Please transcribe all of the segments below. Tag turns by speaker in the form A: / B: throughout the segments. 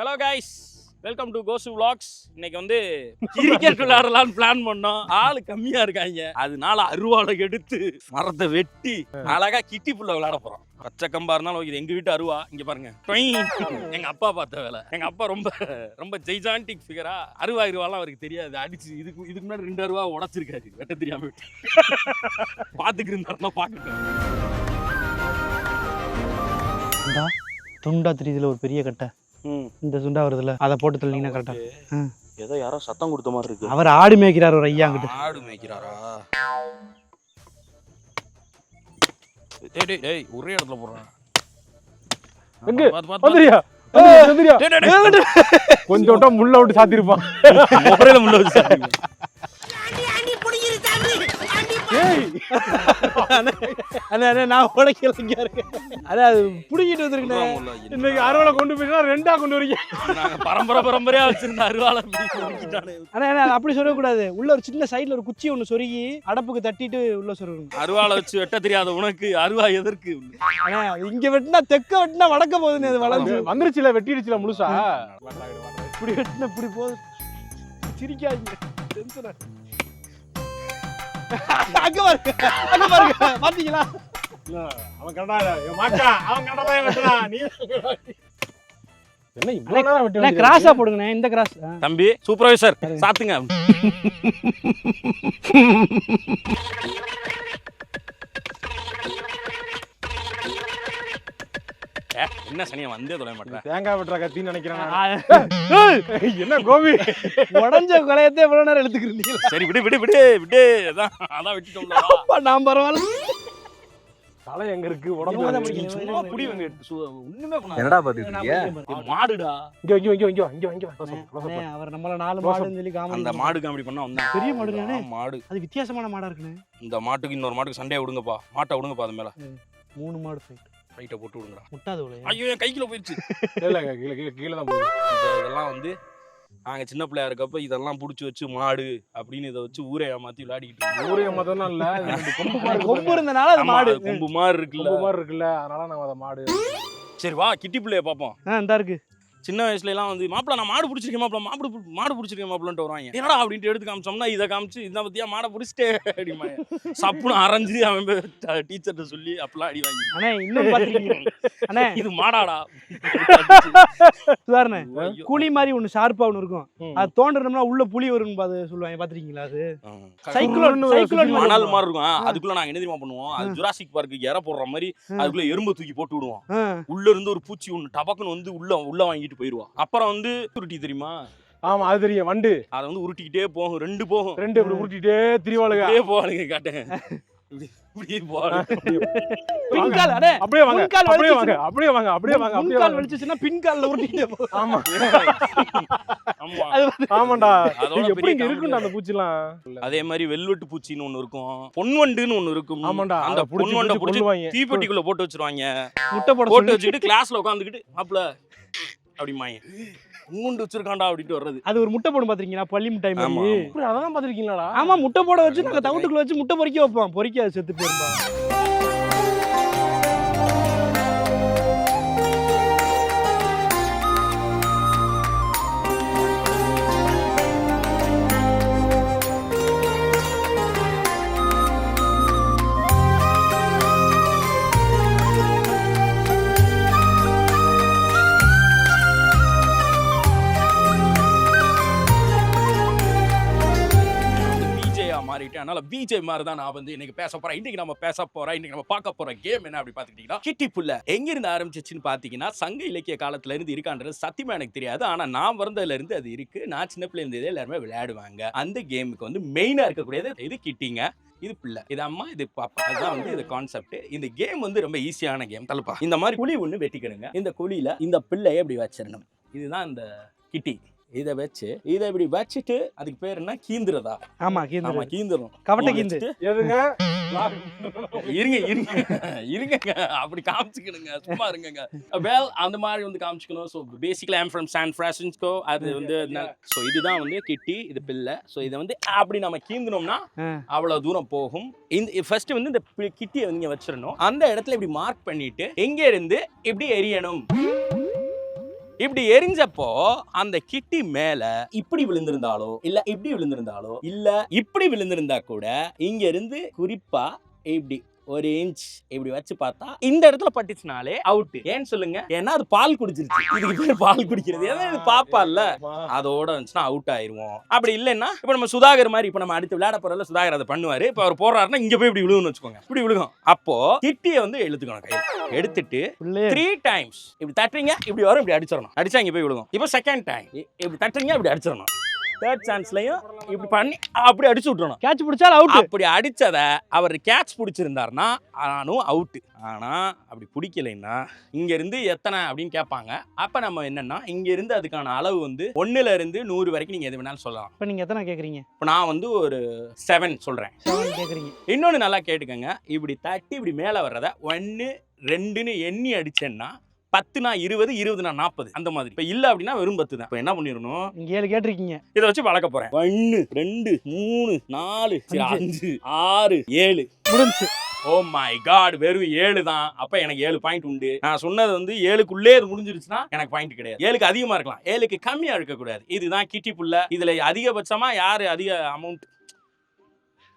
A: Hello guys welcome to Kosu vlogs இன்னைக்கு வந்து cricket விளையாடலாம்னு plan பண்ணோம். ஆள் கம்மியா இருக்காங்க. அதனால அருவாளை எடுத்து மரத்தை வெட்டி அழகா கிட்டி புள்ள விளையாட போறோம். பச்சை கம்பா இருந்தாலும் இது எங்க வீட்டு அருவா? இங்க பாருங்க. எங்க அப்பா பார்த்த வேலை. எங்க அப்பா ரொம்ப ரொம்ப ஜெய்ஜான்டிக் ஃபிகரா அருவா இருவாலாம் அவருக்கு தெரியாது. அடிச்சு இதுக்கு இதுக்கு முன்னாடி ரெண்டு அருவா உடச்சிருக்காரு. வெட்ட தெரியாம விட்டு. பாத்துக்கு இருந்தாருன்னா பாக்கட்டும்
B: துண்டா தெரியுதுல ஒரு பெரிய கட்டை. இந்த துண்டா வருதுல அதை போட்டு தள்ளிங்கன்னா கரெக்டா
A: ஏதோ யாரோ சத்தம் கொடுத்த மாதிரி இருக்கு.
B: அவர் ஆடு மேய்க்கிறார் ஒரு ஐயா அங்கிட்டு.
A: ஆடு மேய்க்கிறாரா? டேய் டேய் டேய் ஒரே இடத்துல போடுறான்.
C: எங்க?
A: டேய்.
C: கொஞ்சம் விட்டா முள்ள விட்டு சாத்திருப்பான்.
A: முள்ள வச்சு சாப்பிடுங்க.
C: ஏய்.
B: அண்ணே அண்ணே நான் உடைக்கல இங்க இருக்கேன் அண்ணே அது புடிங்கிட்டு வந்திருக்கேன்.
C: இன்னைக்கு அறுவலை கொண்டு போயிட்டா ரெண்டா கொண்டு வரீங்க.
A: பரம்பரை பரம்பரையா வச்சிருந்த அருவாளை.
B: அண்ணே அண்ணே அது அப்படி சொல்லக்கூடாது. உள்ள ஒரு சின்ன சைடுல ஒரு குச்சி ஒண்ணு சொருகி அடப்புக்கு தட்டிட்டு உள்ள சொருகணும்
A: அருவாளை வச்சு வெட்ட தெரியாத உனக்கு அருவா எதற்கு?
B: அண்ணே அது இங்க வெட்டினா தெக்க வெட்டினா வடக்க போகுதுன்னு அது வளர்ந்து.
C: வந்துருச்சுல வெட்டிடுச்சுல முழுசா?
B: இப்படி வெட்டினா இப்படி போகுது. சிரிக்காதீங்க. டென்ஷன் அங்க பாருங்க அங்க பாருங்க. பாத்தீங்களா
C: அவன் கரெக்டா மாட்டான் அவன் கரெக்டா வெட்டுறான். நீ என்ன இவ்வளவு நேரம் வெட்டி
B: அண்ணே கிராஸா போடுங்கண்ணே இந்த கிராஸ்
A: தம்பி சூப்பர்வைசர் சாத்துங்க. என்ன சனியா வந்தே தொலை மாட்டேன்
C: தேங்காய் வெட்டுற கத்தின்னு நினைக்கிறேன்? நான். என்ன கோபி?
B: உடஞ்ச கொலையத்தை எவ்வளவு நேரம் எடுத்துக்கிறீங்களா?
A: சரி விடு விடு விடு விடு. அதான் அதான் விட்டுட்டோம்ல. வா.
B: நான் பரவாயில்ல.
C: தலை எங்க இருக்கு? உடம்பு.
A: சும்மா புடி வந்து ஒண்ணுமே.
D: என்னடா பாத்துட்டு
A: மாடுடா.
C: இங்க இங்க இங்க இங்க இங்க இங்க
B: அவர் நம்மள நாலு. மாடுன்னு சொல்லி காமெடி
A: அந்த மாடு காமெடி பண்ணா வந்தான்
B: பெரிய?
A: ஆ, மாடு.
B: அது வித்தியாசமான மாடா இருக்குண்ணே
A: இந்த மாட்டுக்கு இன்னொரு மாட்டுக்கு சண்டையை விடுங்கப்பா. மாட்டை விடுங்கப்பா அது மேல.
B: மூணு மாடு ஃபைட்
A: ஃபைட்டை போட்டு விடுங்கடா.
B: முட்டாது
A: ஐயோ என் கைக்குள்ள போயிடுச்சு
C: இல்ல இல்ல, கீழே கீழே கீழே தான் போகுது.
A: இந்த இதெல்லாம் வந்து நாங்க சின்ன பிள்ளையா இருக்கப்ப இதெல்லாம் புடிச்சு வச்சு மாடு அப்படின்னு இதை வச்சு ஊரை ஏமாத்தி விளையாடிக்கிட்டு இருந்தோம்.
C: ஊரே மதம்லாம் இல்ல. இது ரெண்டு கொம்பு மாடு
B: கொம்பு இருந்தனால அது
A: ஆமா,
B: மாடு.
A: அது கொம்பு மாதிரி இருக்குல்ல.
C: கொம்பு மாதிரி இருக்குல்ல. அதனால நாங்க அதை மாடு.
A: சரி வா கிட்டி பிள்ளைய பாப்போம்.
B: ஆ இந்த இருக்கு.
A: சின்ன வயசுல எல்லாம் வந்து மாப்பிள நான் மாடு பிடிச்சிருக்கேன் மாப்பிள மாடு மாடு பிடிச்சிருக்கேன் மாப்பிளன்ட்டு வருவாங்க. என்னடா? அப்படின்ட்டு எடுத்து காமிச்சோம்னா இதை காமிச்சு இதை பத்தியா மாடை பிடிச்சிட்டே அப்படிமாங்க சப்புன்னு அரைஞ்சு அவன் டீச்சர்கிட்ட சொல்லி அப்பெல்லாம் அடி வாங்கி
B: அண்ணே இன்னும் பாத்துருக்கீங்க. அண்ணே.
A: இது மாடாடா.
B: சுதாரணே. குழி மாதிரி ஒண்ணு ஷார்ப்பா ஒண்ணு இருக்கும். அது தோண்டுறோம்னா உள்ள புலி வரும்னு பாத்து சொல்லுவாங்க பாத்திருக்கீங்களா அது? சைக்ளோன் மாதிரி
A: மணல்
B: இருக்கும்.
A: மாதிரி இருக்கும். அதுக்குள்ள நாங்க என்ன தெரியுமா பண்ணுவோம்? அது ஜுராசிக் பார்க்கு இற போடுற மாதிரி அதுக்குள்ள எறும்பு தூக்கி போட்டு விடுவோம். உள்ள இருந்து ஒரு பூச்சி ஒண்ணு டபக்குன்னு வந்து உள்ள உள்ள வாங்கிட்டு போயிருவோம் அப்புறம் வந்து உருட்டி தெரியுமா?
C: ஆமா அது தெரியும். வண்டு.
A: அதை வந்து உருட்டிக்கிட்டே போகும். ரெண்டு போகும்.
C: ரெண்டு இப்படி உருட்டிட்டே திரிவாளுக.
A: அப்படியே இப்படி இப்படியே போவானுங்க
B: பின்கால் அண்ணே
C: அப்படியே வாங்க. அப்படியே வாங்க. அப்படியே வாங்க. அப்படியே வாங்க. அப்படியே
B: முன்கால்
C: வாங்க.
B: வலிச்சுச்சுன்னா பின்கால்ல உருட்டிட்டே போகும்
C: ஆமா.
A: ஆமா.
B: அது வந்து
C: ஆமாண்டா.
A: அதோட
C: எப்படி இங்க அந்த பூச்சிலாம்?
A: அதே மாதிரி வெல்வெட்டு பூச்சின்னு ஒண்ணு இருக்கும். பொன்வண்டுன்னு ஒண்ணு இருக்கும்.
C: ஆமாண்டா.
A: அந்த பொன்வண்டை
C: புடிச்சு
A: தீப்பெட்டிக்குள்ள போட்டு வச்சிருவாங்க.
B: முட்டை போட
A: போட்டு வச்சுக்கிட்டு கிளாஸ்ல உட்காந்துக்கிட்டு அப்படிமாங்க பொன்வண்டு வச்சிருக்கான்டா அப்படின்ட்டு வர்றது.
B: அது ஒரு முட்டை போடும் பாத்திருக்கீங்களா? பள்ளி முட்டை மாதிரி?
C: அதெல்லாம் பாத்திருக்கீங்களாடா?
B: ஆமா முட்டை போட வச்சு நாங்க தவிட்டுக்குள்ள வச்சு முட்டை பொறிக்க வைப்போம். பொறிக்க அது செத்து போயிருப்பா.
A: மாறிட்டேன் பிஜே மாதிரி தான் நான் வந்து இன்னைக்கு பேச போறேன். இன்னைக்கு நம்ம பேச போறோம். இன்னைக்கு நம்ம பார்க்க போற கேம் என்ன அப்படி பாத்துக்கிட்டீங்கன்னா கிட்டி புள்ள எங்க இருந்து ஆரம்பிச்சிச்சுன்னு பாத்தீங்கன்னா சங்க இலக்கிய காலத்துல இருந்து இருக்கான்றது சத்தியமா எனக்கு தெரியாது. ஆனா நான் பிறந்ததுல இருந்து அது இருக்கு. நான் சின்ன பிள்ளை இருந்தது எல்லாருமே விளையாடுவாங்க. அந்த கேமுக்கு வந்து மெயினா இருக்கக்கூடியது இது கிட்டிங்க இது பிள்ளை இது அம்மா இது பாப்பா. அதுதான் வந்து இது கான்செப்ட் இந்த கேம் வந்து ரொம்ப ஈஸியான கேம் தலப்பா இந்த மாதிரி குழி ஒன்று வெட்டிக்கிடுங்க. இந்த குழியில இந்த பிள்ளையை எப்படி வச்சிடணும். இதுதான் இந்த கிட்டி இதை வச்சு இதை இப்படி வச்சுட்டு அதுக்கு பேர் என்ன? கீந்துறதா?
B: ஆமா
A: ஆமா
B: கீந்து
A: கீந்துரும்
B: கவட்டை கீந்து.
A: இருங்க இருங்க. இருங்கங்க. அப்படி காமிச்சுக்கணுங்க சும்மா இருங்கங்க. வேல் அந்த மாதிரி வந்து காமிச்சுக்கணும். So basically I'm from San Francisco அது வந்து ஸோ இதுதான் வந்து கிட்டி இது பிள்ளை ஸோ இதை வந்து அப்படி நம்ம கீந்தினோம்னா
B: ஆ.
A: அவ்வளவு தூரம் போகும். இந்த ஃபர்ஸ்ட் வந்து இந்த கிட்டியை வந்து இங்க வச்சிடணும். அந்த இடத்துல இப்படி மார்க் பண்ணிட்டு எங்க இருந்து இப்படி எரியணும் இப்படி எரிஞ்சப்போ அந்த கிட்டி மேல இப்படி விழுந்திருந்தாலோ இல்ல இப்படி விழுந்திருந்தாலோ இல்ல இப்படி விழுந்திருந்தா கூட இங்க இருந்து குறிப்பா இப்படி ஒரு இன்ச் இப்படி வச்சு பார்த்தா இந்த இடத்துல பட்டுச்சுனாலே அவுட் ஏன்னு சொல்லுங்க? ஏன்னா அது பால் குடிச்சிருச்சு. இதுக்கு பேர் பால் குடிக்கிறது. ஏன்னா இது பாப்பால்ல அதோட வந்துச்சுன்னா அவுட் ஆயிருவோம். அப்படி இல்லைன்னா இப்போ நம்ம சுதாகர் மாதிரி இப்போ நம்ம அடுத்து விளையாட போறதுல சுதாகர் அதை பண்ணுவாரு. இப்போ அவர் போடுறாருன்னா இங்க போய் இப்படி விழுகும்னு வச்சுக்கோங்க. இப்படி விழுகும். அப்போ கிட்டியை வந்து எழுத்துக்கணும் கையில். எடுத்துட்டு த்ரீ டைம்ஸ் இப்படி தட்டுறீங்க இப்படி வரும் இப்படி அடிச்சிடணும். அடிச்சா இங்க போய் விழுகும். இப்போ செகண்ட் டைம் இப்படி தட்டுறீங்க இப்படி அடிச்சிடணும். தேர்ட் சான்ஸ்லயும் இப்படி பண்ணி அப்படி அடிச்சு விட்டுறணும்.
B: கேட்ச் பிடிச்சாலும் அவுட்
A: அப்படி அடிச்சத அவர் கேட்ச் பிடிச்சிருந்தாருன்னா நானும் அவுட் ஆனா அப்படி பிடிக்கலைன்னா இங்க இருந்து எத்தனை அப்படின்னு கேட்பாங்க. அப்ப நம்ம என்னன்னா இங்க இருந்து அதுக்கான அளவு வந்து ஒண்ணுல இருந்து நூறு வரைக்கும் நீங்க எது வேணாலும் சொல்லலாம்.
B: இப்போ நீங்க எத்தனை கேக்குறீங்க?
A: இப்போ நான் வந்து ஒரு செவன் சொல்றேன்.
B: செவன் கேக்குறீங்க.
A: இன்னொன்று நல்லா கேட்டுக்கங்க. இப்படி தட்டி இப்படி மேலே வர்றத ஒன்று ரெண்டுன்னு எண்ணி அடிச்சேன்னா பத்துனா இருபது இருபதுனா நாற்பது அந்த மாதிரி. இப்போ இல்லை அப்படின்னா வெறும் பத்து தான். இப்போ என்ன பண்ணிடணும்?
B: நீங்க ஏழு கேட்டிருக்கீங்க.
A: இதை வச்சு வளர்க்க போறேன். ஒன்று ரெண்டு மூணு நாலு அஞ்சு. ஆறு ஏழு.
B: முடிஞ்சு.
A: ஓ மை காட் வெறும் ஏழு தான். அப்ப எனக்கு ஏழு பாயிண்ட் உண்டு. நான் சொன்னது வந்து ஏழுக்குள்ளே இது முடிஞ்சிருச்சுன்னா எனக்கு பாயிண்ட் கிடையாது. ஏழுக்கு அதிகமா இருக்கலாம். ஏழுக்கு கம்மியா இருக்கக்கூடாது. இதுதான் கிட்டி புள்ள. இதுல அதிகபட்சமா யாரு அதிக அமௌண்ட்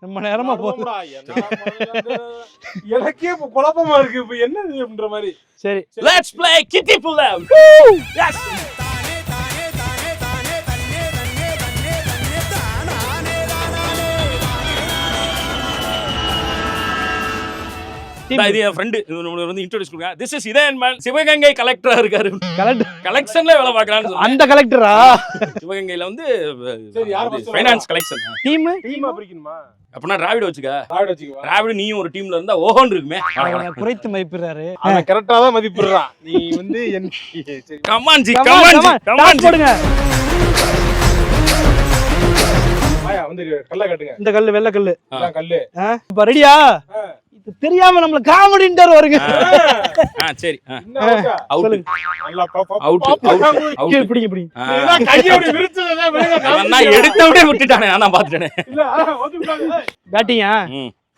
B: ரொம்ப நேரமா போகுது?
C: எனக்கே இப்ப குழப்பமா இருக்கு. இப்ப என்ன இதுன்ற மாதிரி.
B: சரி.
A: லெட்ஸ் ப்ளே கிட்டி புள்ள எஸ்
B: Team.
A: இது என் ஃப்ரெண்டு வந்து இன்ட்ரோடியூஸ் கொடுங்க. This is Idhayan man Sivaganga கலெக்டரா இருக்காரு.
B: கலெக்ட்
A: கலெக்ஷன்ல வேலை சொன்னேன்.
B: அந்த கலெக்டரா
A: சிவகங்கையில வந்து ஃபைனான்ஸ் கலெக்ஷன்
B: டீம்
C: டீமா பிரிக்கணுமா?
A: அப்படின்னா டிராவிட வச்சுக்க. டிராவிட நீயும் ஒரு டீம்ல இருந்தா ஓஹோன்னு இருக்குமே.
B: குறைத்து மதிப்பிடுறாரு.
C: அவன் கரெக்டா தான் மதிப்பிடுறான். நீ வந்து என் சரி
A: கமான்
B: போடுங்க.
C: வந்து கல்ல கட்டுங்க.
B: இந்த கல்லு வெள்ளை கல்லு.
C: கல்லு.
B: இப்ப ரெடியா தெரியாம நம்மள காமெடின்ட்டார் வருங்க
A: சரி? அவுட்
B: சொல்லுங்க.
C: நல்லா பாப்பா
A: அவுட். அவுட்
C: விழுங்க.
A: அவன் தான் எடுத்த விட விட்டுட்டானே நான் பாத்துட்டேனே.
B: பேட்டிங்கா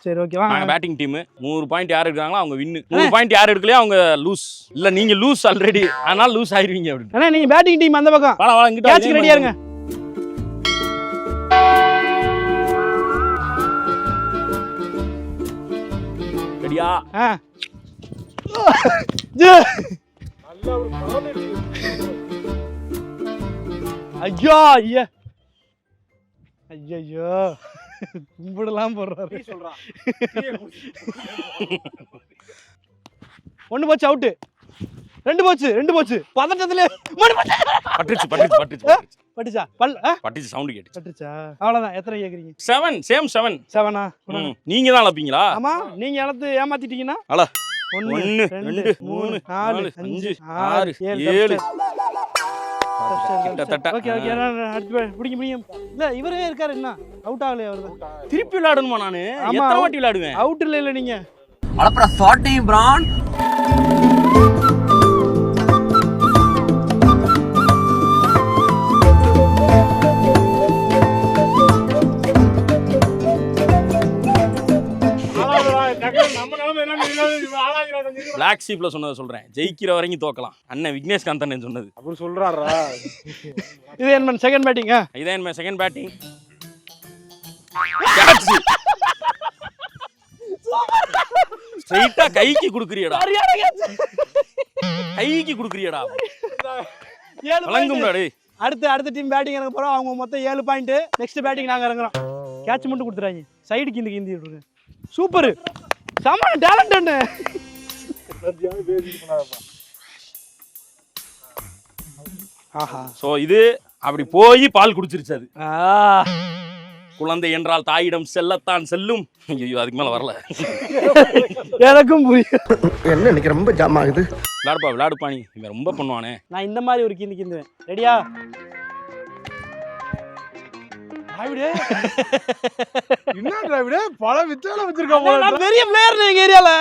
B: சரி ஓகேவா
A: நாங்க பேட்டிங் டீம் நூறு பாயிண்ட் யார் எடுக்கிறாங்களோ அவங்க வின்னு நூறு பாயிண்ட் யார் எடுக்கலையோ அவங்க லூஸ் இல்ல நீங்க லூஸ் ஆல்ரெடி அதனால லூஸ் ஆயிருவீங்க அப்படின்னு
B: அண்ணா நீங்க பேட்டிங் டீம் அந்த பக்கம்.
A: வாடா வாடா இங்கிட்ட
B: ரெடியா இருங்க.
C: இருக்கு.
B: ஐயோ ஐயா. ஐயோ கும்பிடலாம் போடுறாரு
C: சொல்றான்.
B: ஒண்ணு போச்சு அவுட்டு ரெண்டு போச்சு ரெண்டு போச்சு. பதட்டத்துல
A: பட்டுச்சு பட்டுச்சு பட்டுச்சு பட்டுச்சு.
B: பல் ஆ?
A: பட்டுச்சு சவுண்ட் கேட்டு
B: பட்டுச்சா? அவ்வளவுதான். எத்தனை கேக்குறீங்க?
A: செவன் சேம் செவன்
B: செவனா
A: நீங்க தான் அளப்பீங்களா
B: ஆமா நீங்க இழந்து ஏமாத்திட்டீங்கன்னா?
A: அல. ஒன்னு
B: ரெண்டு மூணு நாலு அஞ்சு ஆறு ஏழு இவரே இருக்காரு என்ன? அவுட் ஆகலையா அவரு
A: திருப்பி விளையாடணுமா நானு. எத்தனை வாட்டி விளையாடுவேன்?
B: அவுட் இல்ல இல்ல நீங்க.
D: பிரான்
A: பிளாக் ஷீப்ல சொன்னதை சொல்றேன். ஜெயிக்கிற வரைக்கும் தோக்கலாம். அண்ணன் விக்னேஷ் காந்தன் சொன்னது.
C: அப்படி சொல்றாரா
B: இது என்ன செகண்ட் பேட்டிங்
A: இதான் என் செகண்ட் பேட்டிங் ஸ்ட்ரைட்டா கைக்கு குடுக்குறியடா. கைக்கு குடுக்குறியடா.
B: ஏழு
A: வழங்கும்டா. டேய்.
B: அடுத்து அடுத்த டீம் பேட்டிங் இறங்க போறோம். அவங்க மொத்தம் ஏழு பாயிண்ட் நெக்ஸ்ட் பேட்டிங் நாங்க இறங்குறோம். கேட்ச் மட்டும் கொடுத்துறாங்க சைடு கிந்து கிந்தி விட்டுருங்க சூப்பர் செம்ம டேலண்ட் ஒன்று. ஆஹா.
A: சோ இது அப்படி போய் பால் குடிச்சிருச்சு அது. குழந்தை என்றால் தாயிடம் செல்லத்தான் செல்லும். ஐயோ அதுக்கு மேல வரல.
B: எனக்கும் புரியும்
E: என்ன இன்னைக்கு ரொம்ப ஜாம் ஆகுது?
A: விளையாடுப்பா விளையாடுப்பா நீ. இவன் ரொம்ப பண்ணுவானே.
B: நான் இந்த மாதிரி ஒரு கிந்து கிந்துவேன் ரெடியா
C: டிராவிடே. என்ன டிராவிடே? பல வித்தால வச்சிருக்கான் போல
B: நான் பெரிய பிளேயர் எங்க ஏரியால.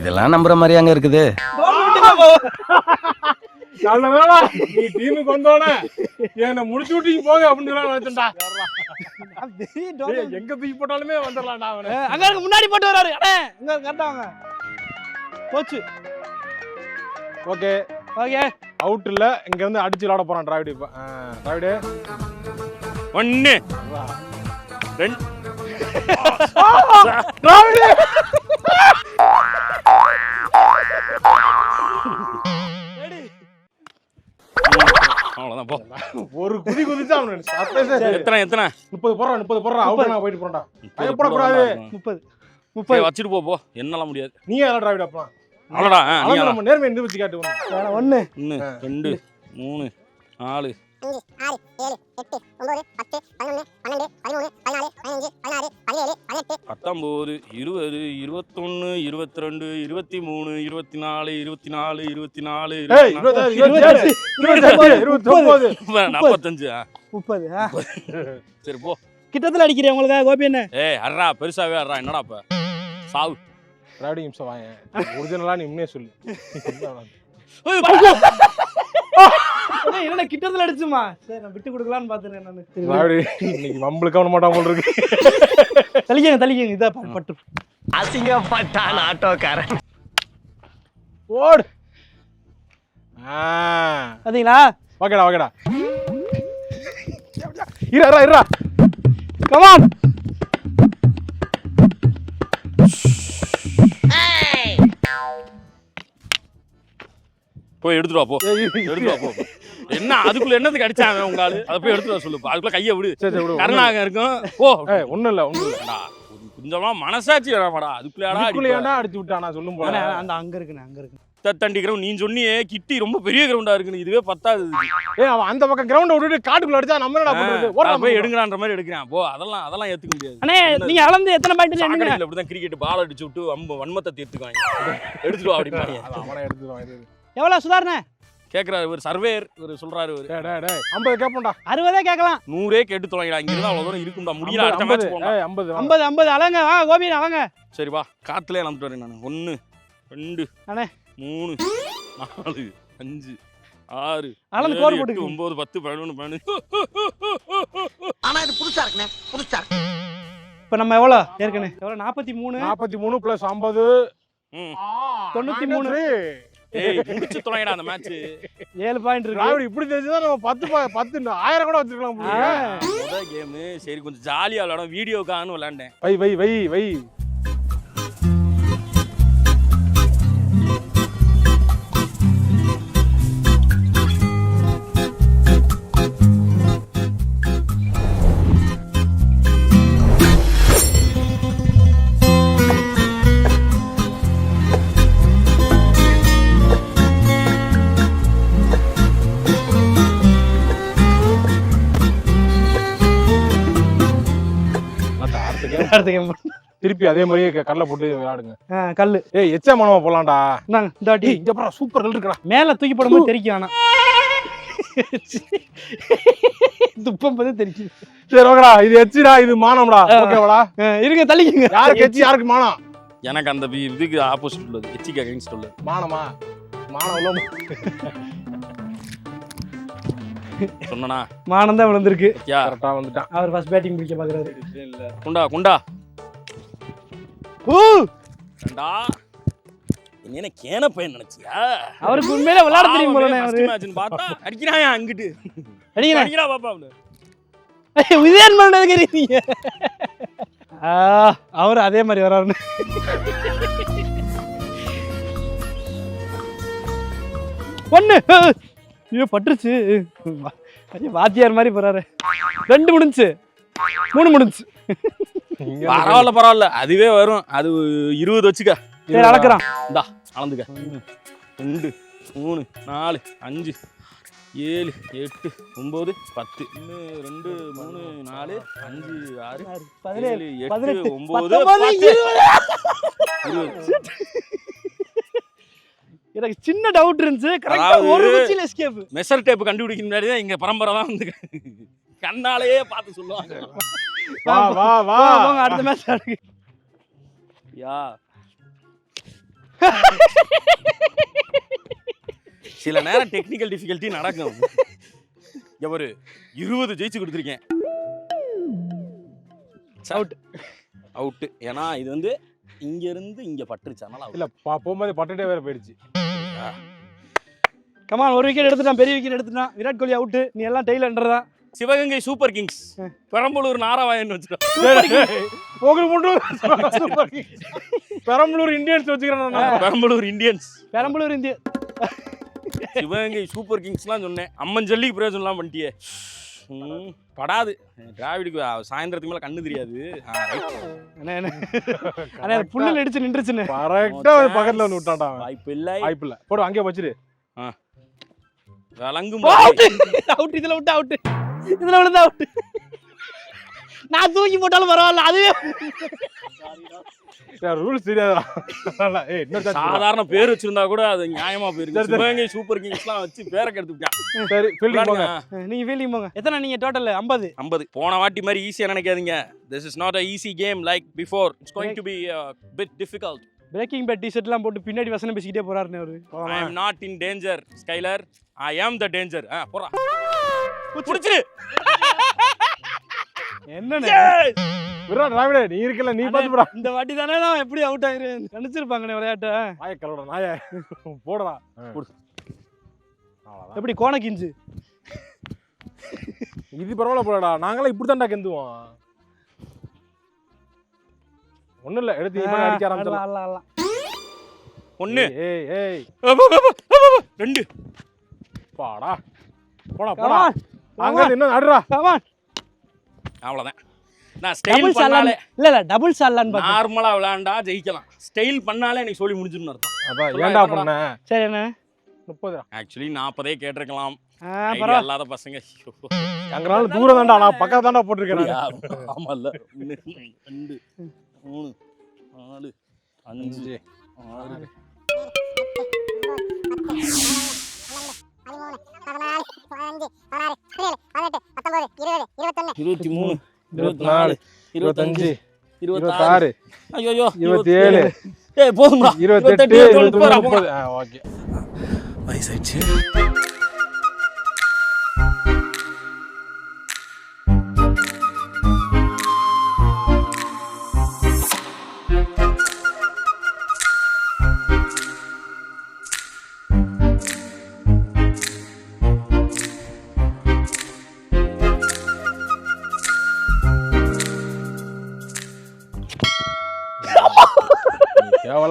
D: இதெல்லாம் நம்புற மாதிரி அங்க இருக்குது.
C: நல்ல வேளை நீ டீமுக்கு வந்தோடனே என்ன முடிச்சு விட்டு போங்க அப்படின்னு நினைச்சேன்டா. எங்க தூக்கி போட்டாலுமே வந்துடலாம்டா அவனை.
B: அங்க இருக்க முன்னாடி போட்டு வராரு. அண்ணே இங்க கரெக்டா வாங்க. போச்சு.
C: ஓகே.
B: ஓகே.
C: அவுட் இல்ல இங்க இருந்து அடிச்சு விளாட போறான் டிராவிடு இப்ப. டிராவிடு
A: ஒன்னு ரெண்டு அவ்வளவுதான் போ.
C: ஒரு குதி குதிச்சா அவனு
A: எத்தனை எத்தனை?
C: முப்பது போடுறா முப்பது போடுறா அவுட் நான் போயிட்டு போறா
A: முப்பது
C: பயப்படக்கூடாது.
A: போடுறா.
B: முப்பது. முப்பது.
A: வச்சுட்டு போ போ. என்னால முடியாது.
C: நீ யாரா டிராவிடு அப்பா?
A: அவ்வளோடா
C: அவங்க. நம்ம நேர்மையை நிரூபிச்சு காட்டு
B: ஒன்று
A: ஒன்று ரெண்டு மூணு நாலு
E: அஞ்சு ஆறு ஏழு எட்டு ஒன்பது பத்து பதினொன்று பன்னெண்டு பதிமூணு பதினாலு பதினஞ்சு பதினாறு பதினேழு பதினெட்டு.
A: பத்தொம்போது இருபது இருபத்தொன்னு இருபத்தி ரெண்டு இருபத்தி மூணு இருபத்தி நாலு இருபத்தி நாலு இருபத்தி நாலு நாற்பத்தஞ்சு.
B: முப்பது.
A: சரி போ.
B: கிட்டத்தில் அடிக்கிறேன் உங்களுக்கு? கோபி என்ன?
A: ஏய் அட்ரா பெருசாவே அட்ரா என்னடா இப்ப சாவு.
C: டிராவிடு இம்சம் வாயேன். ஒரிஜினலா நீ உண்மையே சொல்லு.
B: அண்ணே, என்னடா கிட்டத்தில் அடிச்சுமா? சரி நான் விட்டு கொடுக்கலான்னு பார்த்துருக்கேன் நான்.
C: இன்னைக்கு நம்மளுக்கு கவன மாட்டான் போல இருக்கு.
B: தலிக்கங்க தலிக்கங்க இதா பா- பட்டு.
D: அசிங்கப்பட்டான் ஆட்டோக்காரன்.
C: ஓடு. ஆ.
B: பார்த்தீங்களா
C: ஓகேடா ஓகேடா இரா இரா
B: கமான்
A: போய் எடுத்துட்டு வா போ. எடுத்துட்டு வா போ. என்ன அதுக்குள்ள என்னத்துக்கு அடிச்சான் அவன் உங்க ஆளு? அதை போய் எடுத்துட்டு வர சொல்லு அதுக்குள்ள கையை விடு.
C: சரி சரி விடு
A: கருணாகம் இருக்கும்.
C: ஏய் ஒண்ணும் இல்ல ஒண்ணும் இல்ல.
A: ஏண்டா, ஒரு கொஞ்சமா மனசாட்சி வேணாமாடா அதுக்குள்ளேடா
C: அடிச்சு விட்டானா சொல்லும் போல.
B: அந்த அங்க இருக்குண்ணே அங்க இருக்கு
A: தண்டி கிரவுண்ட் நீ சொன்னியே கிட்டி ரொம்ப பெரிய கிரவுண்டா இருக்குன்னு இதுவே பத்தாது.
C: ஏய் அவன் அந்த பக்கம் கிரவுண்ட விட்டுட்டு காட்டுக்குள்ள அடிச்சா நம்ம என்னடா பண்றது ஓடலாம்
A: போய் எடுங்கடான்ற மாதிரி எடுக்கிறான். போ அதெல்லாம் அதெல்லாம் ஏத்துக்க முடியாது.
B: அண்ணே நீங்க அளந்து எத்தனை பாயிண்ட் என்னங்க
A: சாக்கடையில் அப்படிதான் கிரிக்கெட் பால் அடிச்சு விட்டு அம்ப வன்மத்தை தீர்த்துக்குவாங்க. எடுத்துட்டு வா
C: அது அவனே இது.
B: எவ்வளவு சுதாரணே
A: கேக்குறாரு ஒரு சர்வேர் ஒரு சொல்றாரு ஒரு
C: டேய் டேய் டேய் 50 கேப்போம்டா.
B: அறுபதே கேட்கலாம்.
A: நூறே கேட்டு தொலைங்கடா இங்க இருந்தா அவ்வளவு தூரம் இருக்கும்டா. முடியல அடுத்த
C: 50
A: மேட்ச்
C: 50 வாங்க.
B: ஐம்பது ஐம்பது அலங்க வா கோபி அவங்க
A: சரி வா. காத்துல இழந்துட்டு வரேன் நான். ஒன்னு ரெண்டு
B: அண்ணே.
A: மூணு நாலு அஞ்சு ஆறு
B: அளந்து கோடு போட்டுக்கோங்க.
A: ஒன்பது பத்து பதினொன்று பன்னெண்டு.
D: ஆனா இது புதுசா இருக்குண்ணே புதுசா இருக்கு.
B: இப்போ நம்ம எவ்வளோ? ஏற்கனவே. எவ்வளோ? நாற்பத்தி மூணு.
C: 43 பிளஸ் 50
A: ம்.
B: தொண்ணூத்தி மூணு.
A: ஏய் முடிச்சு தொலைங்கடா அந்த மேட்ச்
B: ஏழு பாயிண்ட் இருக்கு.
C: ராவடி இப்படி தெரிஞ்சுதான் நம்ம 10 பா- 10 இல்ல, ஆயிரம் கூட வச்சிருக்கலாம்
A: கேம் சரி கொஞ்சம் ஜாலியா விளையாடும் வீடியோக்கான்னு விளையாண்டேன்.
C: வை வை வை வை.
B: கேம்
C: திருப்பி அதே மாதிரியே கல்ல போட்டு விளையாடுங்க.
B: ஆ கல்
C: ஏய் எச்சா மனமா போலாம்டா.
B: இந்தாங்க இந்த வாட்டி
C: ஏய் இங்க பாரு சூப்பர் கல் இருக்குடா.
B: மேலே தூக்கி போடும்போது தெரிக்கும் ஆனால் துப்பம் போது தெரிக்கும்.
C: சரி ஓகேடா. இது எச்சிடா இது மானம்டா. ஓகேவாடா?
B: இருங்க தள்ளிக்கங்க.
C: யாருக்கு எச்சி யாருக்கு மானம்?
A: எனக்கு அந்த இதுக்கு ஆப்போசிட் உள்ளது. எச்சிக்கு அகைன்ஸ்ட் உள்ளது.
C: மானமா? மானம் உள்ள
A: சொன்னனா?
B: மானம் தான் விழுந்திருக்கு
A: யா
C: கரெக்டா வந்துட்டான்.
B: அவர் ஃபர்ஸ்ட் பேட்டிங் பிடிக்க பார்க்குறாரு
A: குண்டா குண்டா.
B: ஊ!
A: ஏண்டா? நீ என்ன கேன பையன் நினைச்சியா?
B: அவருக்கு உண்மையில விளையாட தெரியும் போல அவரு.
A: மேட்ச்னு பார்த்தா அடிக்கிறாயா அங்கிட்டு?
B: அடிக்கிறேன்
A: அடிக்கிறா பாப்பா அவனு.
B: உதயன் பண்ணதுக்கு இருக்கீங்க ஆ, அவர் அதே மாதிரி வராருன்னு. ஒண்ணு ஐயோ பட்டுருச்சு. வாத்தியார் மாதிரி போறாரு. ரெண்டு முடிஞ்சுச்சு மூணு
C: இங்க
A: பரவாயில்ல பரவாயில்ல. அதுவே வரும். அது இருபது வச்சுக்க.
B: சரி அளக்குறான்
A: இந்தா அளந்துக்க. ரெண்டு மூணு நாலு அஞ்சு ஏழு எட்டு ஒன்பது பத்து. ஒன்று ரெண்டு மூணு நாலு அஞ்சு ஆறு
B: பதினேழு
A: எட்டு
B: இருபது.
A: இருபது.
B: எனக்கு சின்ன டவுட் இருந்துச்சு. கரெக்டா
A: அதாவது-
B: ஒரு குச்சியில எஸ்கேப்
A: மெஷர் டேப் கண்டுபிடிக்க முன்னாடி தான் எங்க பரம்பரை தான் வந்து கண்ணாலேயே பார்த்து சொல்லுவாங்க.
C: வா வா வா
B: போங்க அடுத்த மேட்ச் ஆடுங்க
A: யா. சில நேரம் டெக்னிக்கல் டிஃபிகல்ட்டி நடக்கும். இங்க ஒரு இருபது ஜெயிச்சு கொடுத்துருக்கேன். அவுட் அவுட்டு ஏன்னா இது வந்து இங்க இருந்து இங்க பட்டுருச்சு. அதனால.
C: இல்ல பா- போகும்போது பட்டுட்டே வேற போயிடுச்சு.
B: கமான் ஒரு விக்கெட் எடுத்துட்டான் பெரிய விக்கெட் எடுத்துட்டான். விராட் கோலி அவுட்டு நீ எல்லாம் டெய்லர் தான்
A: சிவகங்கை சூப்பர் கிங்ஸ் பெரம்பலூர்
C: உங்களுக்கு மட்டும் பெரம்பலூர் இந்தியன்ஸ் வச்சுக்கிறேன்.
A: பெரம்பலூர் இந்தியன்ஸ்
B: பெரம்பலூர் இந்திய
A: சிவகங்கை சூப்பர் கிங்ஸ்லாம் சொன்னேன். அம்மன் ஜல்லிக்கு பிரயோஜனம்லாம் பண்ணிட்டியே. படாது. டிராவிடுக்கு சாயந்தரத்துக்கு மேல கண்ணு தெரியாது.
B: அண்ணே அது புல்லில் அடிச்சு நின்றுச்சுண்ணே.
C: கரெக்டா ஒரு பக்கத்துல வந்து விட்டான்டா.
A: வாய்ப்பு இல்லை
C: வாய்ப்பு இல்ல. போடு அங்கேயே வச்சிரு.
A: விளங்கும்
B: அவுட் இதுல விட்டு அவுட் இதுல விழுந்தா அவுட் நான் தூக்கி போட்டாலும் பரவாயில்ல அதுவே
C: ரூல்ஸ் கொடுடா.
A: சாதாரண பேர் வச்சிருந்தா கூட அது நியாயமா போயிருக்கு. சிவகங்கை சூப்பர் கிங்ஸ்லாம் வச்சு பேரை கெடுத்துட்டான்
C: சரி ஃபீல்டிங் போங்க.
B: நீங்க ஃபீலிங் போங்க. எத்தனை நீங்க டோட்டல் ஐம்பது.
A: ஐம்பது. போன வாட்டி மாதிரி ஈஸியா நினைக்காதீங்க. This is not a easy game like before it's going to be bit difficult
B: breaking bad டிஷர்ட்லாம் போட்டு பின்னாடி வசனம் பேசிக்கிட்டே போறாருண்ணே அவரு.
A: I am not in danger Skyler I am the danger ஆ போறா புடிச்சிரு.
B: என்னண்ணே?
C: விராட் ராவிடே நீ இருக்கல நீ பாத்து போடா
B: இந்த வாட்டி தானே நான் எப்படி அவுட் ஆயிரு நினைச்சிருப்பாங்கண்ணே விளையாட்ட.
C: நாய கலவடா நாய போடா
A: போடு.
C: அவ்வளவுதான்.
B: எப்படி கோண கிஞ்சு?
C: இது பரவாயில்ல போடா நாங்களாம் இப்படி தான்டா கெந்துவோம். ஒண்ணும் இல்ல எடுத்து அடிக்க ஆரம்பிச்சிடலாம்.
A: ஒன்னு
C: ஏய் ஏய்
A: ரெண்டு.
C: பாடா போடா. போடா அங்க இன்னும் நடுறா.
B: கமான்
A: அவ்வளவுதான் நான் ஸ்டைல் பண்ணாலே
B: இல்ல இல்ல டபுள் பார்த்தேன்
A: நார்மலா விளையாண்டா ஜெயிக்கலாம் ஸ்டைல் பண்ணாலே எனக்கு சொல்லி முடிஞ்சுன்னு அர்த்தம்
C: அதான் ஏன்டா பண்ண
B: சரி அண்ணே
C: முப்பது
A: ஆக்சுவலி நாற்பதே கேட்டிருக்கலாம் இல்லாத பசங்க ஐயோ.
C: அங்கனால தூரம் தான்டா நான் பக்கத்துல தான்டா போட்டிருக்கேன்
A: ஒண்ணு, ரெண்டு மூணு நாலு அஞ்சு ஆறு
E: பதிமூணு பதினாலு பதினஞ்சு பதினாறு பதினேழு பதினெட்டு பத்தொன்பது இருபது இருபத்தொன்னு.
A: இருபத்தி மூணு
C: இருபத்தி நாலு இருபத்தஞ்சு
A: இருபத்தாறு ஐயோ
C: இருபத்தி ஏழு
A: போதும்டா.
C: இருபத்தெட்டு இருபத்தி
A: முப்பது,
C: முப்பது ஆ ஓகே.
A: வயசாயிடுச்சு.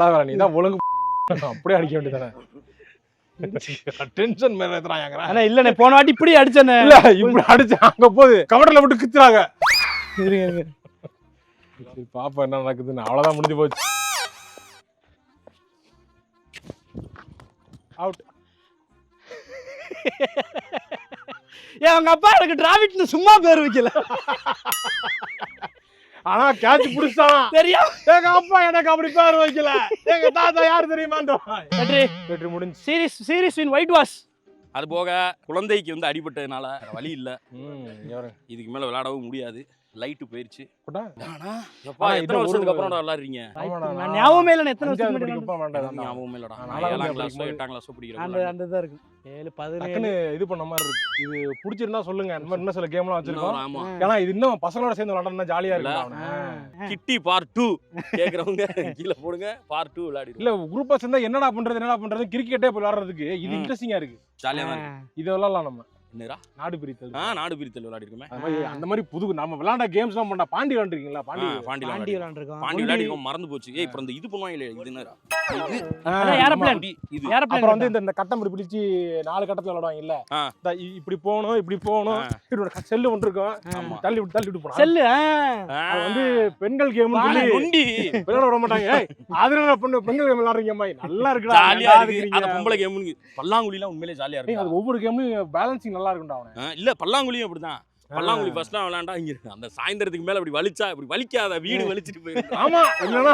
C: கேவலா வேற நீ? தான் ஒழுங்கு அப்படியே அடிக்க வேண்டியதானே? டென்ஷன் மேல ஏத்துறாங்க
B: அண்ணா இல்லண்ணே போன வாட்டி இப்படி அடிச்சண்ணே.
C: இல்ல இப்படி அடிச்சு அங்க போகுது கவர்ல விட்டு கித்துறாங்க. பாப்பா என்ன நடக்குதுன்னு அவ்வளவுதான் முடிஞ்சு போச்சு. அவுட்
B: ஏன் அவங்க அப்பா எனக்கு டிராவிட்னு சும்மா பேர் வைக்கல.
C: ஆனா கேட்ச் புடிச்சான்
B: தெரியும்.
C: எங்க அப்பா எனக்கு அப்படி பேர் வைக்கல. எங்க தாத்தா யார் தெரியுமான்றோம்
B: வெற்றி
C: வெற்றி முடிஞ்சு.
B: Series series in white wash
A: அது போக குழந்தைக்கு வந்து அடிபட்டதுனால வழி இல்ல. இதுக்கு மேல விளையாடவும் முடியாது. லைட்டு போயிருச்சு. எப்பா எத்தனை வருஷத்துக்கு அப்புறம்
B: ஞாபகமே இல்லை எத்தனை
A: இல்லடா. ஏழாம் கிளாஸோ எட்டாம் கிளாஸோ
B: அந்த அந்த ஏழு பதினேழு.
C: இது பண்ண மாதிரி இருக்கு. இது பிடிச்சிருந்தா சொல்லுங்க. இந்த மாதிரி இன்னும் சில கேம்லாம் வச்சிருக்கோம்.
A: ஆமா.
C: ஏன்னா இது இன்னும் பசங்களோட சேர்ந்து விளையாடுறா ஜாலியா. இருக்கு அவனை.
A: கிட்டி பார்ட் டூ கேக்குறவங்க கீழே போடுங்க. பார்ட் டூ விளையாடிடுவோம்
C: இல்ல குரூப்பா சேர்ந்தா என்னடா பண்றது என்னடா பண்றது கிரிக்கெட்டே போய் விளையாடுறதுக்கு இது. இன்ட்ரெஸ்டிங்கா இருக்கு.
A: ஜாலியா தான்
C: இது விளையாடலாம் நம்ம.
A: என்னடா?
C: நாடு பிரித்தல்.
A: ஆ நாடு பிரித்தல் விளையாடி இருக்கோமே
C: அந்த மாதிரி அந்த மாதிரி புது நம்ம விளையாண்ட கேம்ஸ் எல்லாம் பண்ணா பாண்டி விளையாண்டுருக்கீங்களா? பாண்டி?
A: பாண்டி
B: பாண்டி
A: விளையாடி
B: விளாண்டுருக்கோம்
A: பாண்டி விளையாடி மறந்து போச்சு. ஏய் இப்போ இந்த இது பண்ணுவாங்க இது என்னடா? இது?
C: ஆ,
B: அதான் ஏரோப்ளேன்.
A: அப்படி, இது.
C: அப்புறம் வந்து இந்த இந்த கட்டம் பிடிச்சி நாலு கட்டத்துல விளையாடுவாங்க இல்ல இப்படி போகணும் இப்படி ஒரு செல்லு ஒன்று இருக்கும். தள்ளி விட்டு தள்ளி விட்டு போனா
B: செல்லு
C: வந்து பெண்கள் கேம் சொல்லி விளையாட விட மாட்டாங்க. ஏய், அதுல என்ன பண்ணு பெண்கள் கேம் விளையாடுறீங்க அம்மா நல்லா இருக்குடா
A: ஜாலியா இருக்கு. பொம்பளை கேம் பல்லாங்குழிலாம் உண்மையிலே ஜாலியா இருக்கு
C: அது ஒவ்வொரு கேம்லயும் பேலன்சிங் நல்லா இருக்கும்டா அவனே
A: இல்ல பல்லாங்குழியும் அப்படிதான் பல்லாங்குழி ஃபர்ஸ்ட்லாம் விளையாண்டா இங்க இருக்கு அந்த சாயந்தரத்துக்கு மேல அப்படி வலிச்சா இப்படி வலிக்காத வீடு வலிச்சிட்டு போயிருக்கு
C: ஆமா இல்லனா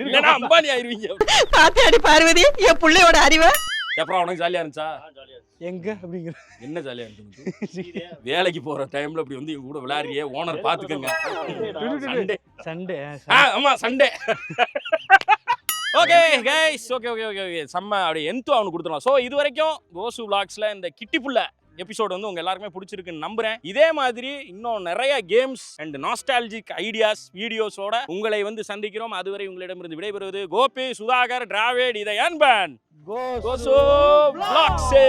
A: இல்லைன்னா அம்பானி ஆயிருவீங்க
D: பாத்தியாடி பார்வதி என் பிள்ளையோட அறிவை
A: அப்புறம் உனக்கு ஜாலியா இருந்துச்சா
B: எங்க அப்படிங்கிற
A: என்ன ஜாலியா இருந்துச்சு வேலைக்கு போற டைம்ல இப்படி வந்து எங்க கூட விளையாடுறியே ஓனர் பாத்துக்கங்க சண்டே
B: சண்டே
A: ஆ ஆமா Sunday okay guys okay okay okay okay செம்ம அப்படியே என்த்து அவனுக்கு கொடுத்துருவான் ஸோ இது வரைக்கும் கோசு vlogsல இந்த கிட்டி புள்ள எபிசோட் வந்து உங்க எல்லாருக்குமே பிடிச்சிருக்குன்னு நம்புறேன். இதே மாதிரி இன்னும் நிறைய கேம்ஸ் அண்ட் நாஸ்டாலஜிக் ஐடியாஸ் வீடியோஸோட உங்களை வந்து சந்திக்கிறோம். அதுவரை உங்களிடமிருந்து விடைபெறுவது கோபி சுதாகர் டிராவிட் இதை அன்பன்.
F: கோசோ பிளாக்ஸே